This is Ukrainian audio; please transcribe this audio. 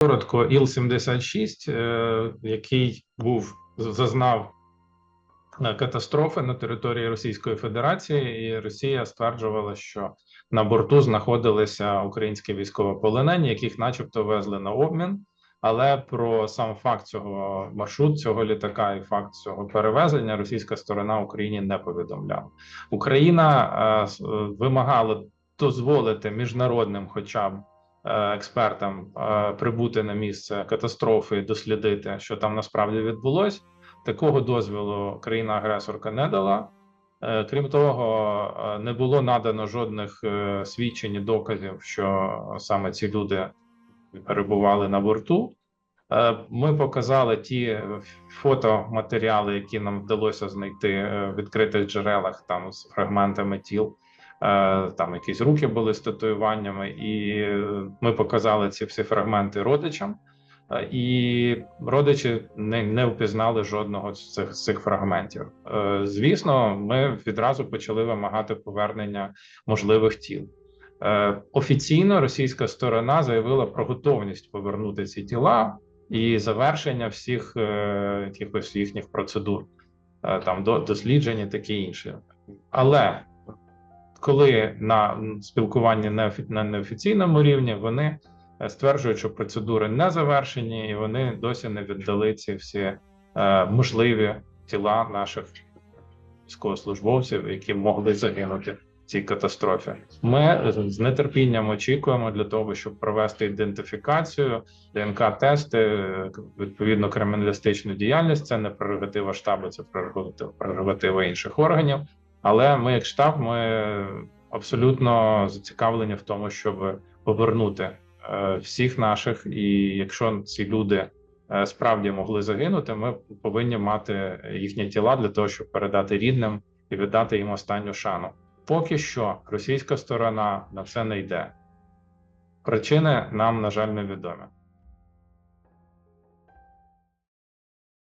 коротко, Іл-76, е, який був зазнав е, катастрофи на території Російської Федерації, і Росія стверджувала, що на борту знаходилися українські військовополонені, яких, начебто, везли на обмін. Але про сам факт цього маршрут цього літака і факт цього перевезення російська сторона Україні не повідомляла. Україна е, вимагала дозволити міжнародним, хоча б експертам е, прибути на місце катастрофи дослідити, що там насправді відбулось. Такого дозволу країна-агресорка не дала. Е, Крім того, е, не було надано жодних е, свідчень і доказів, що саме ці люди перебували на борту. Е, Ми показали ті фотоматеріали, які нам вдалося знайти е, в відкритих джерелах, там з фрагментами тіл. Е, Там якісь руки були з татуюваннями, і ми показали ці всі фрагменти родичам. Е, І родичі не, не впізнали жодного з цих, з цих фрагментів. Е, Звісно, ми відразу почали вимагати повернення можливих тіл. Офіційно російська сторона заявила про готовність повернути ці тіла і завершення всіх якихось їхніх процедур, там до досліджень і таке інше. Але коли на спілкуванні на неофіційному рівні вони е, стверджують, що процедури не завершені, і вони досі не віддали ці всі е, можливі тіла наших військовослужбовців, які могли загинути в цій катастрофі. Ми з нетерпінням очікуємо для того, щоб провести ідентифікацію, ДНК-тести, відповідно криміналістичну діяльність. Це не прерогатива штабу, це прерогатива інших органів. Але ми, як штаб, ми абсолютно зацікавлені в тому, щоб повернути е, всіх наших, і якщо ці люди е, справді могли загинути, ми повинні мати їхні тіла для того, щоб передати рідним і віддати їм останню шану. Поки що російська сторона на це не йде. Причини нам, на жаль, невідомі.